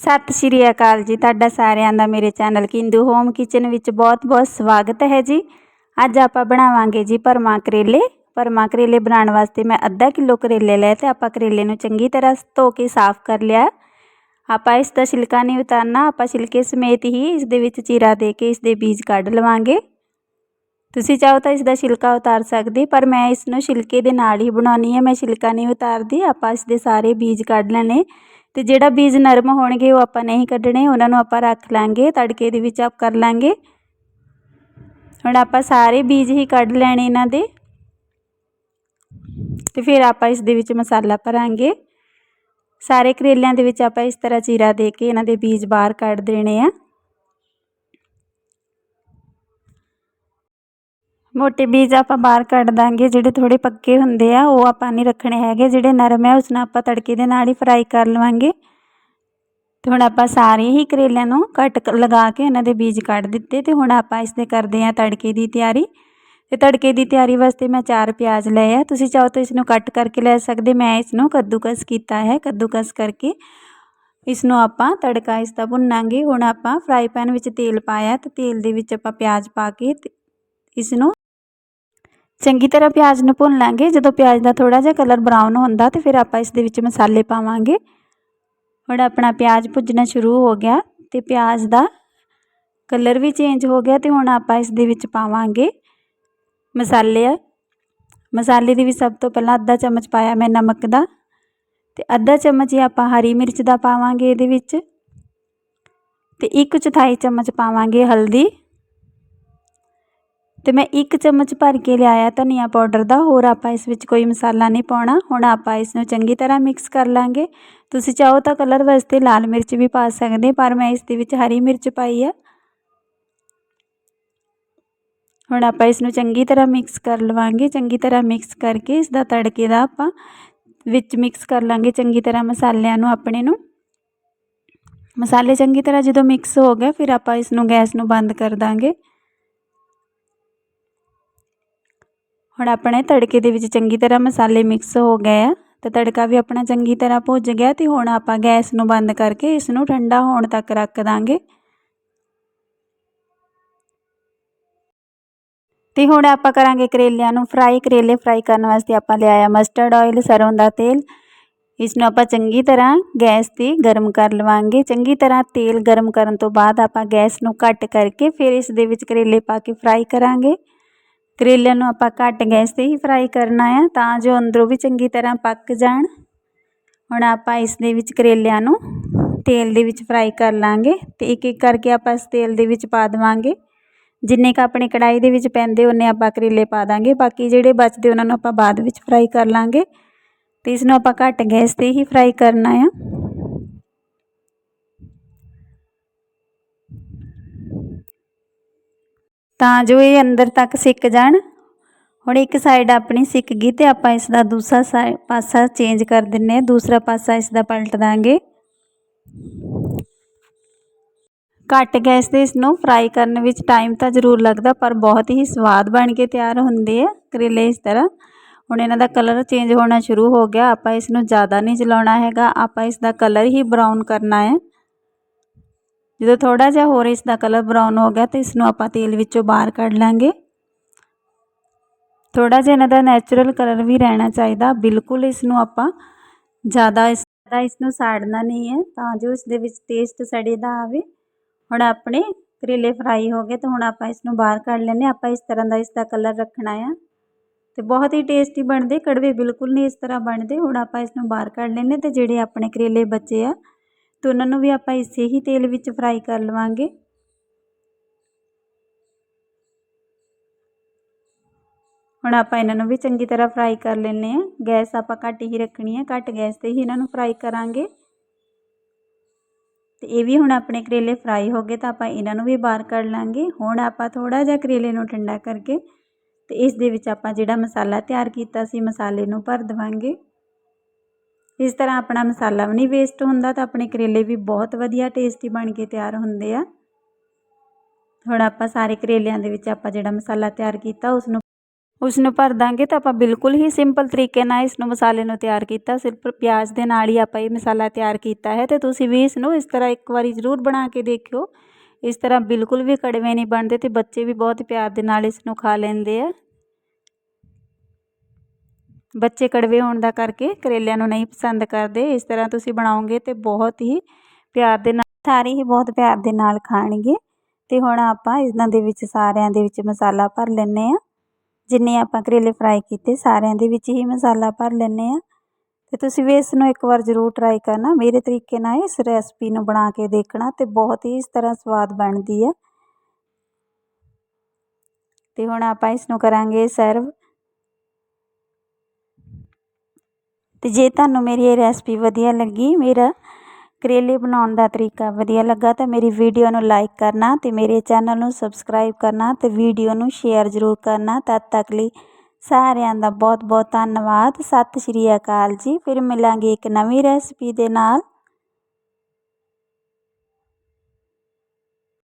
ਸਤਿ ਸ਼੍ਰੀ ਅਕਾਲ ਜੀ ਤੁਹਾਡਾ ਸਾਰਿਆਂ ਦਾ, ਮੇਰੇ ਚੈਨਲ ਕਿੰਦੂ ਹੋਮ ਕਿਚਨ ਵਿੱਚ ਬਹੁਤ-ਬਹੁਤ ਸਵਾਗਤ ਹੈ ਜੀ। ਅੱਜ ਆਪਾਂ ਬਣਾਵਾਂਗੇ ਜੀ ਭਰਮਾ ਕਰੇਲੇ। ਭਰਮਾ ਕਰੇਲੇ ਬਣਾਉਣ ਵਾਸਤੇ ਮੈਂ ਅੱਧਾ ਕਿਲੋ ਕਰੇਲੇ ਲਏ ਤੇ ਆਪਾਂ ਕਰੇਲੇ ਨੂੰ ਚੰਗੀ ਤਰ੍ਹਾਂ ਧੋ ਕੇ ਸਾਫ਼ ਕਰ ਲਿਆ। ਆਪਾਂ ਇਸ ਦਾ ਛਿਲਕਾ ਨਹੀਂ ਉਤਾਰਨਾ, ਆਪਾਂ ਛਿਲਕੇ ਸਮੇਤ ਹੀ ਇਸ ਦੇ ਵਿੱਚ ਚੀਰਾ ਦੇ ਕੇ ਇਸ ਦੇ ਬੀਜ ਕੱਢ ਲਵਾਂਗੇ। ਤੁਸੀਂ ਚਾਹੋ ਤਾਂ ਇਸ ਦਾ ਛਿਲਕਾ ਉਤਾਰ ਸਕਦੇ, ਪਰ ਮੈਂ ਇਸ ਨੂੰ ਛਿਲਕੇ ਦੇ ਨਾਲ ਹੀ ਬਣਾਉਣੀ ਹੈ। ਮੈਂ ਛਿਲਕਾ ਨਹੀਂ ਉਤਾਰਦੀ, ਆਪਾਂ ਇਸ ਦੇ ਸਾਰੇ ਬੀਜ ਕੱਢ ਲੈਣੇ। ਤੇ ਜਿਹੜਾ ਬੀਜ ਨਰਮ ਹੋਣਗੇ ਉਹ ਆਪਾਂ ਨਹੀਂ ਕੱਢਣੇ, ਉਹਨਾਂ ਨੂੰ ਆਪਾਂ ਰੱਖ ਲਾਂਗੇ, ਤੜਕੇ ਦੇ ਵਿੱਚ ਆਪ ਕਰ ਲਾਂਗੇ। ਹੁਣ ਆਪਾਂ ਸਾਰੇ ਬੀਜ ਹੀ ਕੱਢ ਲੈਣੇ ਇਹਨਾਂ ਦੇ। ਤੇ ਫਿਰ ਆਪਾਂ ਇਸ ਦੇ ਵਿੱਚ ਮਸਾਲਾ ਭਰਾਂਗੇ। ਸਾਰੇ ਕਰੇਲਿਆਂ ਦੇ ਵਿੱਚ ਆਪਾਂ ਇਸ ਤਰ੍ਹਾਂ ਚੀਰਾ ਦੇ ਕੇ ਇਹਨਾਂ ਦੇ ਬੀਜ ਬਾਹਰ ਕੱਢ ਦੇਣੇ ਆ। ਮੋਟੇ ਬੀਜ ਆਪਾਂ ਬਾਹਰ ਕੱਢ ਦਾਂਗੇ, ਜਿਹੜੇ ਥੋੜੇ ਪੱਕੇ ਹੁੰਦੇ ਆ, ਉਹ ਆਪਾਂ ਨਹੀਂ ਰੱਖਣੇ ਹੈਗੇ, ਜਿਹੜੇ ਨਰਮ ਹੈ ਉਸ ਨੂੰ ਆਪਾਂ ਤੜਕੇ ਦੇ ਨਾਲ ਹੀ ਫਰਾਈ ਕਰ ਲਵਾਂਗੇ। ਤੇ ਹੁਣ ਆਪਾਂ ਸਾਰੇ ਹੀ ਕਰੇਲਿਆਂ ਨੂੰ ਕੱਟ ਲਗਾ ਕੇ ਇਹਨਾਂ ਦੇ ਬੀਜ ਕੱਢ ਦਿੱਤੇ ਤੇ ਹੁਣ ਆਪਾਂ ਇਸ ਦੇ ਕਰਦੇ ਆ ਤੜਕੇ ਦੀ ਤਿਆਰੀ। ਤੇ ਤੜਕੇ ਦੀ ਤਿਆਰੀ ਵਾਸਤੇ ਮੈਂ ਚਾਰ ਪਿਆਜ਼ ਲਏ ਆ। ਤੁਸੀਂ ਚਾਹੋ ਤਾਂ ਇਸ ਨੂੰ ਕੱਟ ਕਰਕੇ ਲੈ ਸਕਦੇ, ਮੈਂ ਇਸ ਨੂੰ ਕੱਦੂਕਸ ਕੀਤਾ ਹੈ, ਕੱਦੂਕਸ ਕਰਕੇ। ਇਸ ਨੂੰ ਆਪਾਂ ਤੜਕਾ ਇਸ ਦਾ ਭੁੰਨਾਂਗੇ। ਹੁਣ ਆਪਾਂ ਫਰਾਈ ਪੈਨ ਵਿੱਚ ਤੇਲ ਪਾਇਆ, ਤੇ ਤੇਲ ਦੇ ਵਿੱਚ ਆਪਾਂ ਪਿਆਜ਼ ਪਾ ਕੇ ਇਸ ਨੂੰ ਚੰਗੀ ਤਰ੍ਹਾਂ ਪਿਆਜ਼ ਨੂੰ ਭੁੰਨ ਲਾਂਗੇ। ਜਦੋਂ ਪਿਆਜ਼ ਦਾ ਥੋੜਾ ਜਿਹਾ ਕਲਰ ਬਰਾਊਨ ਹੁੰਦਾ ਤੇ ਫਿਰ ਆਪਾਂ ਇਸ ਦੇ ਵਿੱਚ ਮਸਾਲੇ ਪਾਵਾਂਗੇ। ਹੁਣ ਆਪਣਾ ਪਿਆਜ਼ ਭੁੱਜਣਾ ਸ਼ੁਰੂ ਹੋ ਗਿਆ ਤੇ ਪਿਆਜ਼ ਦਾ ਕਲਰ ਵੀ ਚੇਂਜ ਹੋ ਗਿਆ ਤੇ ਹੁਣ ਆਪਾਂ ਇਸ ਦੇ ਵਿੱਚ ਪਾਵਾਂਗੇ ਮਸਾਲੇ। ਮਸਾਲੇ ਦੇ ਵਿੱਚ ਸਭ ਤੋਂ ਪਹਿਲਾਂ ਅੱਧਾ ਚਮਚ ਪਾਇਆ ਮੈਂ ਨਮਕ ਦਾ ਤੇ ਅੱਧਾ ਚਮਚ ਹੀ ਆਪਾਂ ਹਰੀ ਮਿਰਚ ਦਾ ਪਾਵਾਂਗੇ ਇਹਦੇ ਵਿੱਚ ਤੇ ਇੱਕ ਚੌਥਾਈ ਚਮਚ ਪਾਵਾਂਗੇ ਹਲਦੀ। ਤੇ ਮੈਂ ਇੱਕ ਚਮਚ ਭਰ ਕੇ ਲਿਆਇਆ ਧਨੀਆ ਪਾਊਡਰ ਦਾ। ਹੋਰ ਆਪਾਂ ਇਸ ਵਿੱਚ ਕੋਈ ਮਸਾਲਾ ਨਹੀਂ ਪਾਉਣਾ। ਹੁਣ ਆਪਾਂ ਇਸ ਨੂੰ ਚੰਗੀ ਤਰ੍ਹਾਂ ਮਿਕਸ ਕਰ ਲਾਂਗੇ। ਤੁਸੀਂ ਚਾਹੋ ਤਾਂ ਕਲਰ ਵਾਸਤੇ ਲਾਲ ਮਿਰਚ ਵੀ ਪਾ ਸਕਦੇ ਪਰ ਮੈਂ ਇਸ ਦੇ ਵਿੱਚ ਹਰੀ ਮਿਰਚ ਪਾਈ ਆ। ਹੁਣ ਆਪਾਂ ਇਸ ਨੂੰ ਚੰਗੀ ਤਰ੍ਹਾਂ ਮਿਕਸ ਕਰ ਲਵਾਂਗੇ। ਚੰਗੀ ਤਰ੍ਹਾਂ ਮਿਕਸ ਕਰਕੇ ਇਸ ਦਾ ਤੜਕੇ ਦਾ ਆਪਾਂ ਵਿੱਚ ਮਿਕਸ ਕਰ ਲਾਂਗੇ ਚੰਗੀ ਤਰ੍ਹਾਂ ਮਸਾਲਿਆਂ ਨੂੰ ਆਪਣੇ ਨੂੰ। ਮਸਾਲੇ ਚੰਗੀ ਤਰ੍ਹਾਂ ਜਦੋਂ ਮਿਕਸ ਹੋ ਗਏ, ਫਿਰ ਆਪਾਂ ਇਸ ਨੂੰ ਗੈਸ ਨੂੰ ਬੰਦ ਕਰ ਦਾਂਗੇ। ਹੁਣ ਆਪਣੇ ਤੜਕੇ ਦੇ ਵਿੱਚ ਚੰਗੀ ਤਰ੍ਹਾਂ ਮਸਾਲੇ ਮਿਕਸ ਹੋ ਗਏ ਆ, ਤੇ ਤੜਕਾ ਵੀ ਆਪਣਾ ਚੰਗੀ ਤਰ੍ਹਾਂ ਭੁੱਜ ਗਿਆ ਤੇ ਹੁਣ ਆਪਾਂ ਗੈਸ ਨੂੰ ਬੰਦ ਕਰਕੇ ਇਸ ਨੂੰ ਠੰਡਾ ਹੋਣ ਤੱਕ ਰੱਖ ਦਾਂਗੇ। ਤੇ ਹੁਣ ਆਪਾਂ ਕਰਾਂਗੇ ਕਰੇਲਿਆਂ ਨੂੰ ਫਰਾਈ ਕਰੇਲੇ ਫਰਾਈ ਕਰਨ ਵਾਸਤੇ ਆਪਾਂ ਲਿਆਇਆ ਮਸਟਰਡ ਆਇਲ ਸਰੋਂ ਦਾ ਤੇਲ। ਇਸ ਨੂੰ ਆਪਾਂ ਚੰਗੀ ਤਰ੍ਹਾਂ ਗੈਸ ਤੇ ਗਰਮ ਕਰ ਲਵਾਂਗੇ। ਚੰਗੀ ਤਰ੍ਹਾਂ ਤੇਲ ਗਰਮ ਕਰਨ ਤੋਂ ਬਾਅਦ ਆਪਾਂ ਗੈਸ ਨੂੰ ਘੱਟ ਕਰਕੇ ਫਿਰ ਇਸ ਦੇ ਵਿੱਚ ਕਰੇਲੇ ਪਾ ਕੇ ਫਰਾਈ ਕਰਾਂਗੇ। ਕਰੇਲਿਆਂ ਨੂੰ ਆਪਾਂ ਘੱਟ ਗੈਸ ਤੇ ਹੀ ਫਰਾਈ ਕਰਨਾ ਆ, ਤਾਂ ਜੋ ਅੰਦਰੋਂ ਵੀ ਚੰਗੀ ਤਰ੍ਹਾਂ ਪੱਕ ਜਾਣ। ਹੁਣ ਆਪਾਂ ਇਸ ਦੇ ਵਿੱਚ ਕਰੇਲਿਆਂ ਨੂੰ ਤੇਲ ਦੇ ਵਿੱਚ ਫਰਾਈ ਕਰ ਲਾਂਗੇ ਤੇ ਇੱਕ ਇੱਕ ਕਰਕੇ ਆਪਾਂ ਇਸ ਤੇਲ ਦੇ ਵਿੱਚ ਪਾ ਦੇਵਾਂਗੇ। ਜਿੰਨੇ ਕ ਆਪਣੇ ਕੜਾਈ ਦੇ ਵਿੱਚ ਪੈਂਦੇ, ਉਹਨੇ ਆਪਾਂ ਕਰੇਲੇ ਪਾ ਦਾਂਗੇ। ਬਾਕੀ ਜਿਹੜੇ ਬਚਦੇ, ਉਹਨਾਂ ਨੂੰ ਆਪਾਂ ਬਾਅਦ ਵਿੱਚ ਫਰਾਈ ਕਰ ਲਾਂਗੇ। ਤੇ ਇਸ ਨੂੰ ਆਪਾਂ ਘੱਟ ਗੈਸ ਤੇ ਹੀ ਫਰਾਈ ਕਰਨਾ ਆ। ਤਾਂ ਜੋ ਇਹ ਅੰਦਰ ਤੱਕ ਸਿੱਕ ਜਾਣ। ਹੁਣ ਇੱਕ ਸਾਈਡ ਆਪਣੀ ਸਿੱਕ ਗਈ ਤੇ ਆਪਾਂ ਇਸ ਦਾ ਦੂਸਰਾ ਪਾਸਾ ਚੇਂਜ ਕਰ ਦਿੰਨੇ ਆ। ਦੂਸਰਾ ਪਾਸਾ ਇਸ ਦਾ ਪਲਟ ਦਾਂਗੇ। ਘੱਟ ਗੈਸ ਤੇ ਇਸ ਨੂੰ ਫਰਾਈ ਕਰਨ ਵਿੱਚ ਟਾਈਮ ਤਾਂ ਜ਼ਰੂਰ ਲੱਗਦਾ, ਪਰ ਬਹੁਤ ਹੀ ਸਵਾਦ ਬਣ ਕੇ ਤਿਆਰ ਹੁੰਦੇ ਆ ਕਰੇਲੇ ਇਸ ਤਰ੍ਹਾਂ। ਹੁਣ ਇਹਨਾਂ ਦਾ ਕਲਰ ਚੇਂਜ ਹੋਣਾ ਸ਼ੁਰੂ ਹੋ ਗਿਆ। ਆਪਾਂ ਇਸ ਨੂੰ ਜ਼ਿਆਦਾ ਨਹੀਂ ਜਲਾਉਣਾ ਹੈਗਾ। ਆਪਾਂ ਇਸ ਦਾ ਕਲਰ ਹੀ ਬਰਾਊਨ ਕਰਨਾ ਹੈ। ਜਦੋਂ ਥੋੜਾ ਜਿਹਾ ਹੋਰ ਇਸ ਦਾ ਕਲਰ ਬਰਾਊਨ ਹੋ ਗਿਆ ਤੇ ਇਸ ਨੂੰ ਆਪਾਂ ਤੇਲ ਵਿੱਚੋਂ ਬਾਹਰ ਕੱਢ ਲਾਂਗੇ। ਥੋੜਾ ਜਿਹਾ ਇਹਨਾਂ ਦਾ ਨੈਚੁਰਲ ਕਲਰ ਵੀ ਰਹਿਣਾ ਚਾਹੀਦਾ। ਬਿਲਕੁਲ ਇਸ ਨੂੰ ਆਪਾਂ ਜ਼ਿਆਦਾ ਇਸ ਦਾ ਇਸ ਨੂੰ ਸਾੜਨਾ ਨਹੀਂ ਹੈ, ਤਾਂ ਜੋ ਇਸ ਦੇ ਵਿੱਚ ਟੇਸਟ ਸੜੇ ਦਾ ਆਵੇ। ਹੁਣ ਆਪਣੇ ਕਰੇਲੇ ਫਰਾਈ ਹੋ ਗਏ ਤੇ ਹੁਣ ਆਪਾਂ ਇਸ ਨੂੰ ਬਾਹਰ ਕੱਢ ਲੈਨੇ ਆਪਾਂ ਇਸ ਤਰ੍ਹਾਂ ਦਾ ਇਸ ਦਾ ਕਲਰ ਰੱਖਣਾ ਆ। ਤੇ ਬਹੁਤ ਹੀ ਟੇਸਟੀ ਬਣਦੇ, ਕੜਵੇ ਬਿਲਕੁਲ ਨਹੀਂ ਇਸ ਤਰ੍ਹਾਂ ਬਣਦੇ। ਹੁਣ ਆਪਾਂ ਇਸ ਨੂੰ ਬਾਹਰ ਕੱਢ ਲੈਨੇ ਤੇ ਜਿਹੜੇ ਆਪਣੇ ਕਰੇਲੇ ਬਚੇ ਆ ਤੇ ਉਹਨਾਂ ਨੂੰ ਵੀ ਆਪਾਂ ਇਸੇ ਹੀ ਤੇਲ ਵਿੱਚ ਫਰਾਈ ਕਰ ਲਵਾਂਗੇ। ਹੁਣ ਆਪਾਂ ਇਹਨਾਂ ਨੂੰ ਵੀ ਚੰਗੀ ਤਰ੍ਹਾਂ ਫਰਾਈ ਕਰ ਲੈਨੇ ਆ ਗੈਸ ਆਪਾਂ ਘੱਟ ਹੀ ਰੱਖਣੀ ਹੈ, ਘੱਟ ਗੈਸ ਤੇ ਹੀ ਇਹਨਾਂ ਨੂੰ ਫਰਾਈ ਕਰਾਂਗੇ। ਤੇ ਇਹ ਵੀ ਹੁਣ ਆਪਣੇ ਕਰੇਲੇ ਫਰਾਈ ਹੋ ਗਏ ਤਾਂ ਆਪਾਂ ਇਹਨਾਂ ਨੂੰ ਵੀ ਬਾਹਰ ਕੱਢ ਲਾਂਗੇ। ਹੁਣ ਆਪਾਂ ਥੋੜਾ ਜਿਹਾ ਕਰੇਲੇ ਨੂੰ ਠੰਡਾ ਕਰਕੇ ਤੇ ਇਸ ਦੇ ਵਿੱਚ ਆਪਾਂ ਜਿਹੜਾ ਮਸਾਲਾ ਤਿਆਰ ਕੀਤਾ ਸੀ, ਮਸਾਲੇ ਨੂੰ ਭਰ ਦਵਾਂਗੇ। ਇਸ ਤਰ੍ਹਾਂ ਆਪਣਾ ਮਸਾਲਾ ਵੀ ਨਹੀਂ ਵੇਸਟ ਹੁੰਦਾ ਤਾਂ ਆਪਣੇ ਕਰੇਲੇ ਵੀ ਬਹੁਤ ਵਧੀਆ ਟੇਸਟੀ ਬਣ ਕੇ ਤਿਆਰ ਹੁੰਦੇ ਆ। ਹੁਣ ਆਪਾਂ ਸਾਰੇ ਕਰੇਲਿਆਂ ਦੇ ਵਿੱਚ ਆਪਾਂ ਜਿਹੜਾ ਮਸਾਲਾ ਤਿਆਰ ਕੀਤਾ ਉਸ ਨੂੰ ਉਸ ਨੂੰ ਭਰ ਦਾਂਗੇ ਤਾਂ ਆਪਾਂ ਬਿਲਕੁਲ ਹੀ ਸਿੰਪਲ ਤਰੀਕੇ ਨਾਲ ਇਸ ਨੂੰ ਮਸਾਲੇ ਨੂੰ ਤਿਆਰ ਕੀਤਾ। ਸਿਰਫ ਪਿਆਜ਼ ਦੇ ਨਾਲ ਹੀ ਆਪਾਂ ਇਹ ਮਸਾਲਾ ਤਿਆਰ ਕੀਤਾ ਹੈ ਤੇ ਤੁਸੀਂ ਵੀ ਇਸ ਨੂੰ ਇਸ ਤਰ੍ਹਾਂ ਇੱਕ ਵਾਰੀ ਜ਼ਰੂਰ ਬਣਾ ਕੇ ਦੇਖਿਓ। ਇਸ ਤਰ੍ਹਾਂ ਬਿਲਕੁਲ ਵੀ ਕੜਵੇ ਨਹੀਂ ਬਣਦੇ ਤੇ ਬੱਚੇ ਵੀ ਬਹੁਤ ਪਿਆਰ ਦੇ ਨਾਲ ਇਸ ਨੂੰ ਖਾ ਲੈਂਦੇ ਆ। ਬੱਚੇ ਕੜਵੇ ਹੋਣ ਦਾ ਕਰਕੇ ਕਰੇਲਿਆਂ ਨੂੰ ਨਹੀਂ ਪਸੰਦ ਕਰਦੇ। ਇਸ ਤਰ੍ਹਾਂ ਤੁਸੀਂ ਬਣਾਓਗੇ ਤੇ ਬਹੁਤ ਹੀ ਪਿਆਰ ਦੇ ਨਾਲ ਸਾਰੇ ਹੀ ਬਹੁਤ ਪਿਆਰ ਦੇ ਨਾਲ ਖਾਣਗੇ। ਤੇ ਹੁਣ ਆਪਾਂ ਇਹਨਾਂ ਦੇ ਵਿੱਚ ਸਾਰਿਆਂ ਦੇ ਵਿੱਚ ਮਸਾਲਾ ਭਰ ਲੈਣੇ ਆ ਜਿੰਨੇ ਆਪਾਂ ਕਰੇਲੇ ਫਰਾਈ ਕੀਤੇ ਸਾਰਿਆਂ ਦੇ ਵਿੱਚ ਹੀ ਮਸਾਲਾ ਭਰ ਲੈਣੇ ਆ ਤੇ ਤੁਸੀਂ ਵੀ ਇਸ ਨੂੰ ਇੱਕ ਵਾਰ ਜ਼ਰੂਰ ਟਰਾਈ ਕਰਨਾ। ਮੇਰੇ ਤਰੀਕੇ ਨਾਲ ਇਸ ਰੈਸਪੀ ਨੂੰ ਬਣਾ ਕੇ ਦੇਖਣਾ ਤੇ ਬਹੁਤ ਹੀ ਇਸ ਤਰ੍ਹਾਂ ਸਵਾਦ ਬਣਦੀ ਹੈ ਤੇ ਹੁਣ ਆਪਾਂ ਇਸ ਨੂੰ ਕਰਾਂਗੇ ਸਰਵ ਤੇ ਜੇ ਤੁਹਾਨੂੰ ਮੇਰੀ ਇਹ ਰੈਸਪੀ ਵਧੀਆ ਲੱਗੀ, ਮੇਰਾ ਕਰੇਲੇ ਬਣਾਉਣ ਦਾ ਤਰੀਕਾ ਵਧੀਆ ਲੱਗਾ, ਤਾਂ ਮੇਰੀ ਵੀਡੀਓ ਨੂੰ ਲਾਈਕ ਕਰਨਾ ਤੇ ਮੇਰੇ ਚੈਨਲ ਨੂੰ ਸਬਸਕ੍ਰਾਈਬ ਕਰਨਾ ਤੇ ਵੀਡੀਓ ਨੂੰ ਸ਼ੇਅਰ ਜ਼ਰੂਰ ਕਰਨਾ। ਤਦ ਤੱਕ ਲਈ ਸਾਰਿਆਂ ਦਾ ਬਹੁਤ ਬਹੁਤ ਧੰਨਵਾਦ। ਸਤਿ ਸ਼੍ਰੀ ਅਕਾਲ ਜੀ। ਫਿਰ ਮਿਲਾਂਗੇ ਇੱਕ ਨਵੀਂ ਰੈਸਪੀ ਦੇ ਨਾਲ।